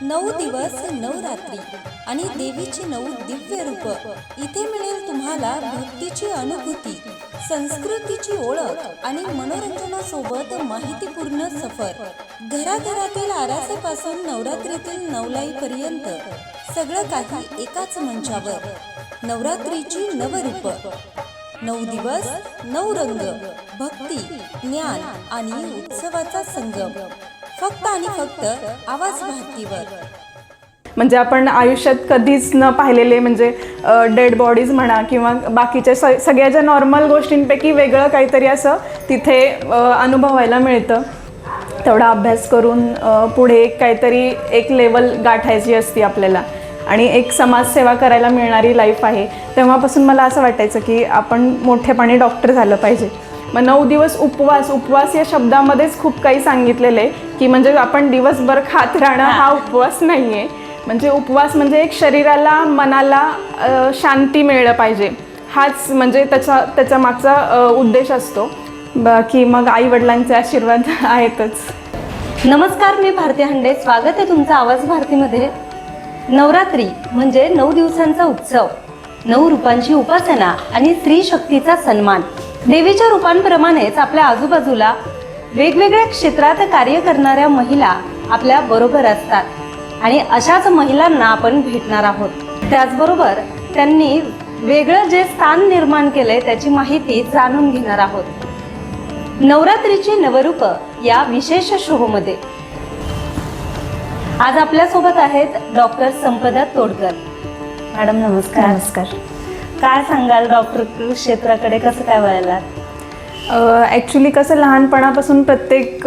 नऊ दिवस नऊ रात्री आणि देवीची नऊ दिव्य रूप. इथे मिळेल तुम्हाला भक्तीची अनुभूती संस्कृतीची ओळख आणि मनोरंजनासोबत माहितीपूर्ण सफर. घराघरातील आरासापासून नवरात्रीतील नवलाईपर्यंत सगळं काही एकाच मंचावर. नवरात्रीची नवरूप. नऊ दिवस नऊ रंग भक्ती ज्ञान आणि उत्सवाचा संगम. फक्त आणि फक्त आवाज भारतीवर. म्हणजे आपण आयुष्यात कधीच न पाहिलेले म्हणजे डेड बॉडीज म्हणा किंवा बाकीच्या स सगळ्या ज्या नॉर्मल गोष्टींपैकी वेगळं काहीतरी असं तिथे अनुभवायला मिळतं. तेवढा अभ्यास करून पुढे एक काहीतरी एक लेवल गाठायची असती आपल्याला. आणि एक समाजसेवा करायला मिळणारी लाईफ आहे. तेव्हापासून मला असं वाटायचं की आपण मोठेपणे डॉक्टर झालं पाहिजे. मग नऊ दिवस उपवास उपवास या शब्दामध्येच खूप काही सांगितलेलं आहे की म्हणजे आपण दिवसभर खात राहणं हा उपवास नाही आहे म्हणजे उपवास म्हणजे एक शरीराला मनाला शांती मिळलं पाहिजे. हाच म्हणजे त्याचा त्याच्या मागचा उद्देश असतो. बाकी मग आई वडिलांचे आशीर्वाद आहेतच. नमस्कार मी भारती हंडे. स्वागत आहे तुमचं आवाज भारतीमध्ये. नवरात्री म्हणजे नऊ दिवसांचा उत्सव. नऊ रूपांची उपासना आणि स्त्री शक्तीचा सन्मान. देवीच्या रूपांप्रमाणेच आपल्या आजूबाजूला वेगवेगळ्या क्षेत्रात कार्य करणाऱ्या महिला आपल्या बरोबर असतात. आणि अशाच महिलांना आपण भेटणार आहोत. त्याचबरोबर त्यांनी वेगळं जे स्थान निर्माण केलंय त्याची माहिती जाणून घेणार आहोत. नवरात्रीची नवरूप या विशेष शोमध्ये. आज आपल्यासोबत आहेत डॉक्टर संपदा तोडकर. मॅडम नमस्कार. नमस्कार. काय सांगाल डॉक्टर क्षेत्राकडे? कसं काय वळायला ॲक्च्युली कसं लहानपणापासून प्रत्येक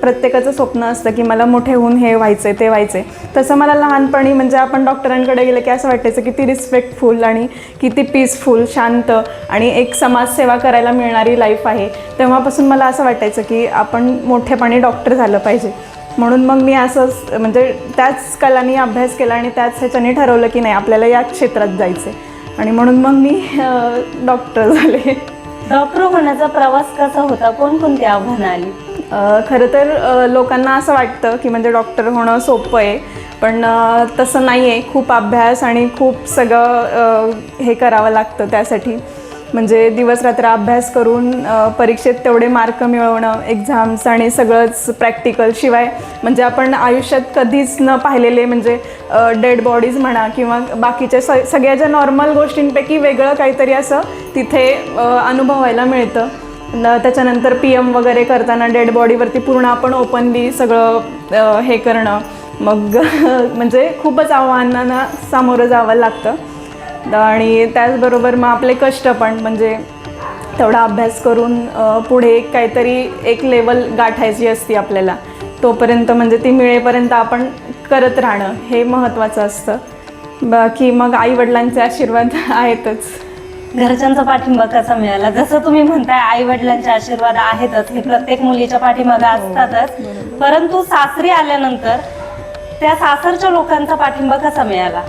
प्रत्येकाचं स्वप्न असतं की मला मोठे होऊन हे व्हायचं ते व्हायचं तसं मला लहानपणी म्हणजे आपण डॉक्टरांकडे गेलं की असं वाटायचं किती रिस्पेक्टफुल आणि किती पीसफुल शांत आणि एक समाजसेवा करायला मिळणारी लाईफ आहे. तेव्हापासून मला असं वाटायचं की आपण मोठेपणी डॉक्टर झालं पाहिजे. म्हणून मग मी असंच म्हणजे त्याच कलानी अभ्यास केला आणि त्याच ह्याच्याने ठरवलं की नाही आपल्याला या क्षेत्रात जायचं आहे आणि म्हणून मग मी डॉक्टर झाले. डॉक्टर होण्याचा प्रवास कसा होता? कोणकोणती आव्हानं आली? खरं तर लोकांना असं वाटतं की म्हणजे डॉक्टर होणं सोपं आहे. पण तसं नाही आहे खूप अभ्यास आणि खूप सगळं हे करावं लागतं त्यासाठी. म्हणजे दिवस रात्र अभ्यास करून परीक्षेत तेवढे मार्क मिळवणं एक्झाम्स आणि सगळंच प्रॅक्टिकल शिवाय म्हणजे आपण आयुष्यात कधीच न पाहिलेले म्हणजे डेड बॉडीज म्हणा किंवा बाकीच्या स सगळ्या ज्या नॉर्मल गोष्टींपैकी वेगळं काहीतरी असं तिथे अनुभवायला मिळतं. त्याच्यानंतर पी एम वगैरे करताना डेड बॉडीवरती पूर्ण आपण ओपनली सगळं हे करणं. मग म्हणजे खूपच आव्हानांना सामोरं जावं लागतं. आणि त्याचबरोबर मग आपले कष्ट पण म्हणजे तेवढा अभ्यास करून पुढे एक काहीतरी एक लेवल गाठायची असती आपल्याला. तोपर्यंत म्हणजे ती मिळेपर्यंत आपण करत राहणं हे महत्त्वाचं असतं. बाकी मग आई वडिलांचे आशीर्वाद आहेतच. घरच्यांचा पाठिंबा कसा मिळाला? जसं तुम्ही म्हणताय आई वडिलांचे आशीर्वाद आहेतच. हे प्रत्येक मुलीच्या पाठीमागे असतातच. परंतु सासरी आल्यानंतर त्या सासरच्या लोकांचा पाठिंबा कसा मिळाला?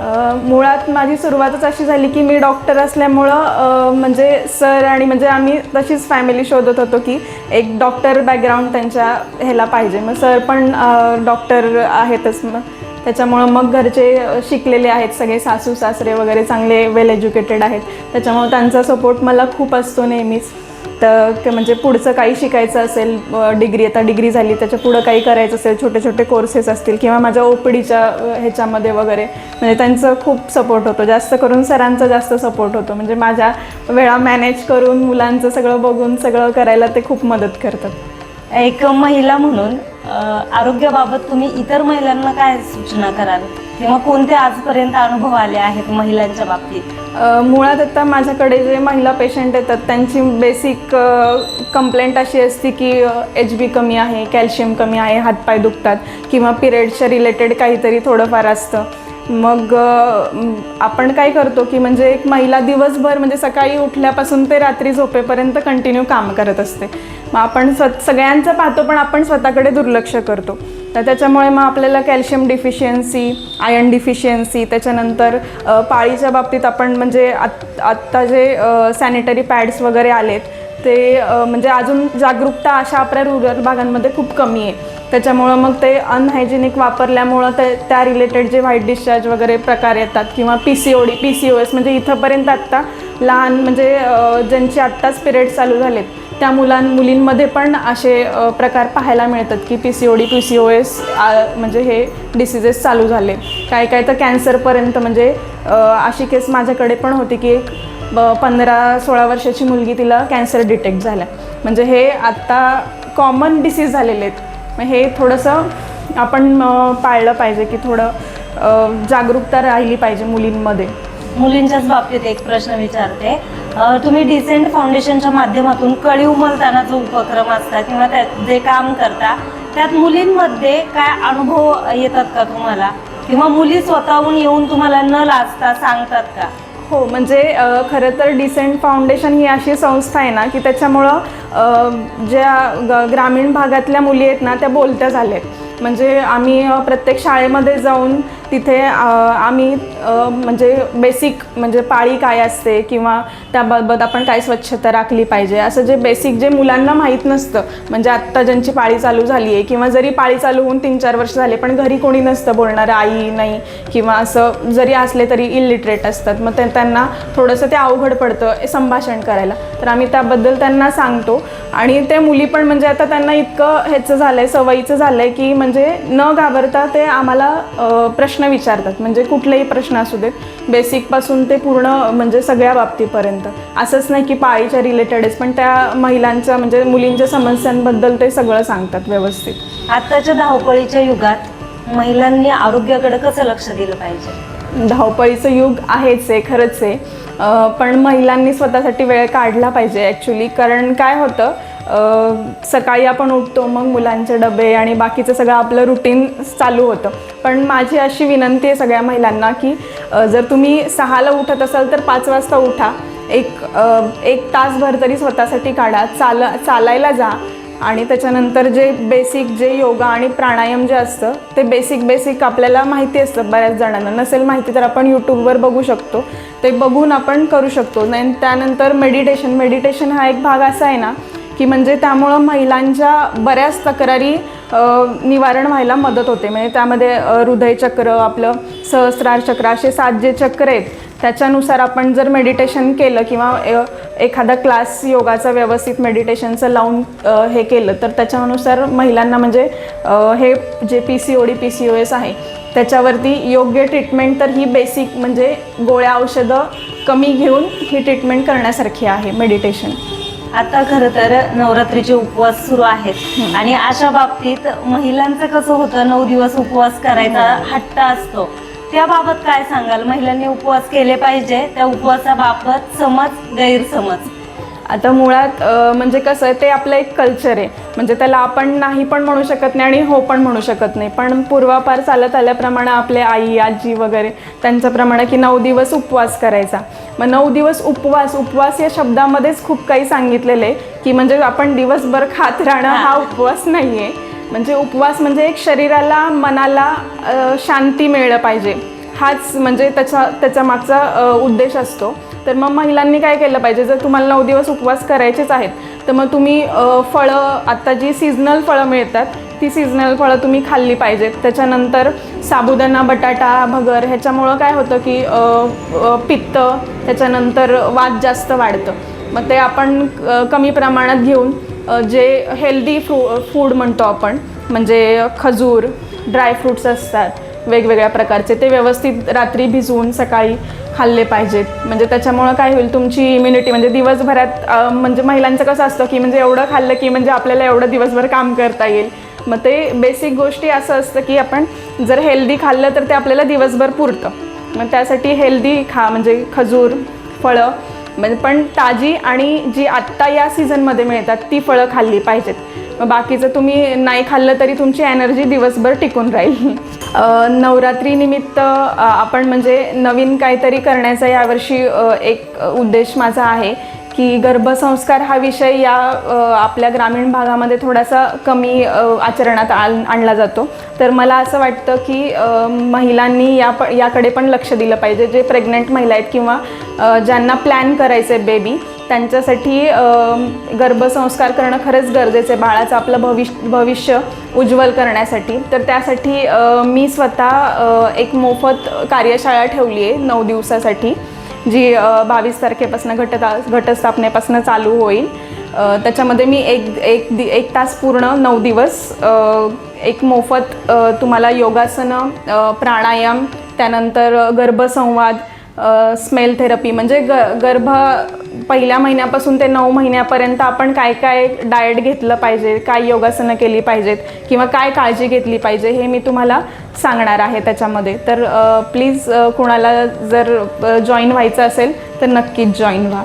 मुळात माझी सुरुवातच अशी झाली की मी डॉक्टर असल्यामुळं म्हणजे सर आणि म्हणजे आम्ही तशीच फॅमिली शोधत होतो की एक डॉक्टर बॅकग्राऊंड त्यांच्या ह्याला पाहिजे. मग सर पण डॉक्टर आहेतच. मग त्याच्यामुळं मग घरचे शिकलेले आहेत सगळे सासू सासरे वगैरे चांगले वेल एज्युकेटेड आहेत. त्याच्यामुळं त्यांचा सपोर्ट मला खूप असतो नेहमीच. तर म्हणजे पुढचं काही शिकायचं असेल डिग्री आता डिग्री झाली त्याच्या पुढं काही करायचं असेल छोटे छोटे कोर्सेस असतील किंवा माझ्या ओपडीच्या ह्याच्यामध्ये वगैरे म्हणजे त्यांचं खूप सपोर्ट होतो. जास्त करून सरांचा जास्त सपोर्ट होतो. म्हणजे माझ्या वेळा मॅनेज करून मुलांचं सगळं बघून सगळं करायला ते खूप मदत करतात. एक महिला म्हणून आरोग्याबाबत तुम्ही इतर महिलांना काय सूचना कराल? किंवा कोणते आजपर्यंत अनुभव आले आहेत महिलांच्या बाबतीत? मुळात आता माझ्याकडे जे महिला पेशंट येतात त्यांची बेसिक कंप्लेंट अशी असते की एच बी कमी आहे कॅल्शियम कमी आहे हातपाय दुखतात किंवा पिरियडच्या रिलेटेड काहीतरी थोडंफार असतं. मग आपण काय करतो की म्हणजे एक महिला दिवसभर म्हणजे सकाळी उठल्यापासून ते रात्री झोपेपर्यंत कंटिन्यू काम करत असते. मग आपण स्व सगळ्यांचं पाहतो पण आपण स्वतःकडे दुर्लक्ष करतो. तर त्याच्यामुळे मग आपल्याला कॅल्शियम डिफिशियन्सी आयर्न डिफिशियन्सी त्याच्यानंतर पाळीच्या बाबतीत आपण म्हणजे आत आत्ता जे सॅनिटरी पॅड्स वगैरे आलेत ते म्हणजे अजून जागरूकता अशा आपल्या रुरल भागांमध्ये खूप कमी आहे. त्याच्यामुळं मग ते अनहायजेनिक वापरल्यामुळं ते त्या रिलेटेड जे व्हाईट डिस्चार्ज वगैरे प्रकार येतात किंवा P C O D P C O S म्हणजे इथंपर्यंत आत्ता लहान म्हणजे ज्यांचे आत्ताच पिरियड चालू झालेत त्या मुलां मुलींमध्ये पण असे प्रकार पाहायला मिळतात की P C O D P C O S म्हणजे हे डिसिजेस चालू झाले. काय काय तर कॅन्सरपर्यंत म्हणजे अशी केस माझ्याकडे पण होती की एक ब पंधरा सोळा वर्षाची मुलगी तिला कॅन्सर डिटेक्ट झाला म्हणजे हे आत्ता कॉमन डिसीज झालेले आहेत. मग हे थोडंसं आपण पाळलं पाहिजे की थोडं जागरूकता राहिली पाहिजे मुलींमध्ये. मुलींच्याच बाबतीत एक प्रश्न विचारते. तुम्ही डिसेंट फाउंडेशनच्या माध्यमातून कळी उमलताना जो उपक्रम असता किंवा त्यात जे काम करता त्यात मुलींमध्ये काय अनुभव येतात का तुम्हाला? किंवा मुली स्वतःहून येऊन तुम्हाला न लाजता सांगतात का? हो म्हणजे खरं तर डिसेंट फाउंडेशन ही अशी संस्था आहे ना की त्याच्यामुळं ज्या ग ग्रामीण भागातल्या मुली आहेत ना त्या बोलत्या झाल्या आहेत म्हणजे आम्ही प्रत्येक शाळेमध्ये जाऊन तिथे आम्ही म्हणजे बेसिक म्हणजे पाळी काय असते किंवा त्याबाबत आपण काय स्वच्छता राखली पाहिजे असं जे बेसिक जे मुलांना माहीत नसतं म्हणजे आत्ता ज्यांची पाळी चालू झाली आहे किंवा जरी पाळी चालू होऊन तीन चार वर्ष झाले पण घरी कोणी नसतं बोलणारं आई नाही किंवा असं जरी असले तरी इलिटरेट असतात मग ते त्यांना थोडंसं ते अवघड पडतं संभाषण करायला. तर आम्ही त्याबद्दल त्यांना सांगतो. आणि ते मुली पण म्हणजे आता त्यांना इतकं ह्याचं झालं आहे सवयीचं झालं आहे की म्हणजे न घाबरता ते आम्हाला प्रश्न प्रश्न विचारतात. म्हणजे कुठलेही प्रश्न असू देत बेसिकपासून ते पूर्ण म्हणजे सगळ्या बाबतीपर्यंत. असंच नाही की पाळीच्या रिलेटेडच पण त्या महिलांच्या म्हणजे मुलींच्या समस्यांबद्दल ते सगळं सांगतात व्यवस्थित. आत्ताच्या धावपळीच्या युगात महिलांनी आरोग्याकडे कसं लक्ष दिलं पाहिजे? धावपळीचं युग आहेच आहे खरंच आहे. पण महिलांनी स्वतःसाठी वेळ काढला पाहिजे ॲक्च्युली कारण काय होतं सकाळी आपण उठतो मग मुलांचे डबे आणि बाकीचं सगळं आपलं रुटीन चालू होतं. पण माझी अशी विनंती आहे सगळ्या महिलांना की जर तुम्ही सहाला उठत असाल तर पाच वाजता उठा. एक एक तासभर तरी स्वतःसाठी काढा. चाल चालायला जा. आणि त्याच्यानंतर जे बेसिक जे योगा आणि प्राणायाम जे असतं ते बेसिक बेसिक आपल्याला माहिती असतं बऱ्याच जणांना. नसेल माहिती तर आपण यूट्यूबवर बघू शकतो. ते बघून आपण करू शकतो. नाही त्यानंतर मेडिटेशन मेडिटेशन हा एक भाग असा आहे ना की म्हणजे त्यामुळं महिलांच्या बऱ्याच तक्रारी निवारण व्हायला मदत होते. म्हणजे त्यामध्ये हृदयचक्र आपलं सहस्रार चक्र असे सात जे चक्र आहेत त्याच्यानुसार आपण जर मेडिटेशन केलं किंवा एखादा क्लास योगाचा व्यवस्थित मेडिटेशनचं लावून हे केलं तर त्याच्यानुसार महिलांना म्हणजे हे जे P C O D P C O S आहे त्याच्यावरती योग्य ट्रीटमेंट तर ही बेसिक म्हणजे गोळ्या औषधं कमी घेऊन ही ट्रीटमेंट करण्यासारखी आहे मेडिटेशन आता खरं तर नवरात्रीचे उपवास सुरू आहेत. आणि अशा बाबतीत महिलांचं कसं होतं नऊ दिवस उपवास करायचा हट्ट असतो. त्याबाबत काय सांगाल? महिलांनी उपवास केले पाहिजे त्या उपवासाबाबत समज गैरसमज. आता मुळात म्हणजे कसं आहे ते आपलं एक कल्चर आहे. म्हणजे त्याला आपण नाही पण म्हणू शकत नाही आणि हो पण म्हणू शकत नाही. पण पूर्वापार चालत आल्याप्रमाणे आपले आई आजी वगैरे त्यांच्याप्रमाणे की नऊ दिवस उपवास करायचा. मग नऊ दिवस उपवास उपवास या शब्दामध्येच खूप काही सांगितलेलं आहे की म्हणजे आपण दिवसभर खात राहणं हा उपवास नाही आहे म्हणजे उपवास म्हणजे एक शरीराला मनाला शांती मिळलं पाहिजे. हाच म्हणजे त्याचा त्याच्या मागचा उद्देश असतो. तर मग महिलांनी काय केलं पाहिजे? जर तुम्हाला नऊ दिवस उपवास करायचेच आहेत तर मग तुम्ही फळं आत्ता जी सीझनल फळं मिळतात ती सीझनल फळं तुम्ही खाल्ली पाहिजेत. त्याच्यानंतर साबुदाणा बटाटा भगर ह्याच्यामुळं काय होतं की पित्त त्याच्यानंतर वात जास्त वाढतं. मग ते आपण कमी प्रमाणात घेऊन जे हेल्दी फ्रू फूड म्हणतो आपण म्हणजे खजूर ड्रायफ्रूट्स असतात वेगवेगळ्या प्रकारचे ते व्यवस्थित रात्री भिजवून सकाळी खाल्ले पाहिजेत. म्हणजे त्याच्यामुळं काय होईल तुमची इम्युनिटी म्हणजे दिवसभरात म्हणजे महिलांचं कसं असतं की म्हणजे एवढं खाल्लं की म्हणजे आपल्याला एवढं दिवसभर काम करता येईल. मग ते बेसिक गोष्टी असं असतं की आपण जर हेल्दी खाल्लं तर ते आपल्याला दिवसभर पुरतं. मग त्यासाठी हेल्दी खा म्हणजे खजूर फळं म्हणजे पण ताजी आणि जी आत्ता या सीझनमध्ये मिळतात ती फळं खाल्ली पाहिजेत. मग बाकीचं तुम्ही नाही खाल्लं तरी तुमची एनर्जी दिवसभर टिकून राहील. नवरात्रीनिमित्त आपण म्हणजे नवीन काहीतरी करण्याचा यावर्षी एक उद्देश माझा आहे. की गर्भसंस्कार हा विषय या आपल्या ग्रामीण भागामध्ये थोडासा कमी आचरणात आण आणला जातो. तर मला असं वाटतं की महिलांनी या प याकडे पण लक्ष दिलं पाहिजे. जे प्रेग्नंट महिला आहेत किंवा ज्यांना प्लॅन करायचं आहे बेबी त्यांच्यासाठी गर्भसंस्कार करणं खरंच गरजेचं आहे. बाळाचं आपलं भविष्य भविष्य उज्ज्वल करण्यासाठी. तर त्यासाठी मी स्वतः एक मोफत कार्यशाळा ठेवली आहे नऊ दिवसासाठी. जी बावीस तारखेपासून घटता घटस्थापनेपासून चालू होईल. त्याच्यामध्ये मी एक एक दि एक तास पूर्ण नऊ दिवस एक मोफत तुम्हाला योगासनं प्राणायाम त्यानंतर गर्भसंवाद स्मेल थेरपी म्हणजे ग गर्भ पहिल्या महिन्यापासून ते नऊ महिन्यापर्यंत आपण काय काय डाएट घेतलं पाहिजे काय योगासनं केली पाहिजेत किंवा काय काळजी घेतली पाहिजे हे मी तुम्हाला सांगणार आहे त्याच्यामध्ये. तर प्लीज कुणाला जर जॉईन व्हायचं असेल तर नक्कीच जॉईन व्हा.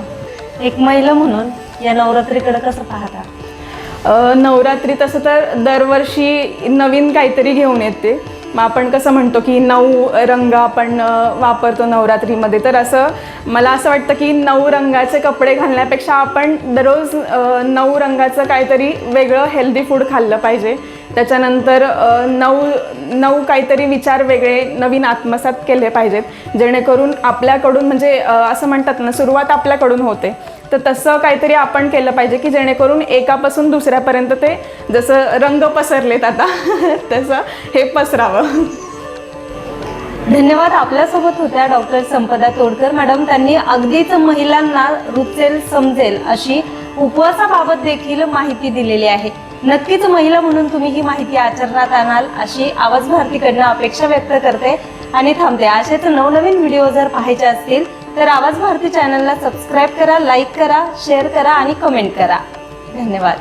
एक महिला म्हणून या नवरात्रीकडे कसं पाहता? नवरात्री तसं तर दरवर्षी नवीन काहीतरी घेऊन येते. मग आपण कसं म्हणतो की नऊ रंग आपण वापरतो नवरात्रीमध्ये. तर असं मला असं वाटतं की नऊ रंगाचे कपडे घालण्यापेक्षा आपण दररोज नऊ रंगाचं काहीतरी वेगळं हेल्दी फूड खाल्लं पाहिजे. त्याच्यानंतर नऊ नऊ काहीतरी विचार वेगळे नवीन आत्मसात केले पाहिजेत जेणेकरून आपल्याकडून म्हणजे असं म्हणतात ना सुरुवात आपल्याकडून होते. तर तसं काहीतरी आपण केलं पाहिजे की जेणेकरून एकापासून दुसऱ्यापर्यंत ते जसं रंग पसरलेत आता तसं हे पसरावं. धन्यवाद आपल्यासोबत होत्या डॉक्टर संपदा तोडकर. मॅडम त्यांनी अगदीच महिलांना रुचेल समजेल अशी उपवासाबाबत देखील माहिती दिलेली आहे. नक्कीच महिला म्हणून तुम्ही ही माहिती आचरणात आणाल अशी आवाज भारतीकडनं अपेक्षा व्यक्त करते. आणि थांबते. असेच नवनवीन व्हिडिओ जर पाहायचे असतील तर आवाज भारती चॅनलला सबस्क्राईब करा लाईक करा शेअर करा आणि कमेंट करा. धन्यवाद.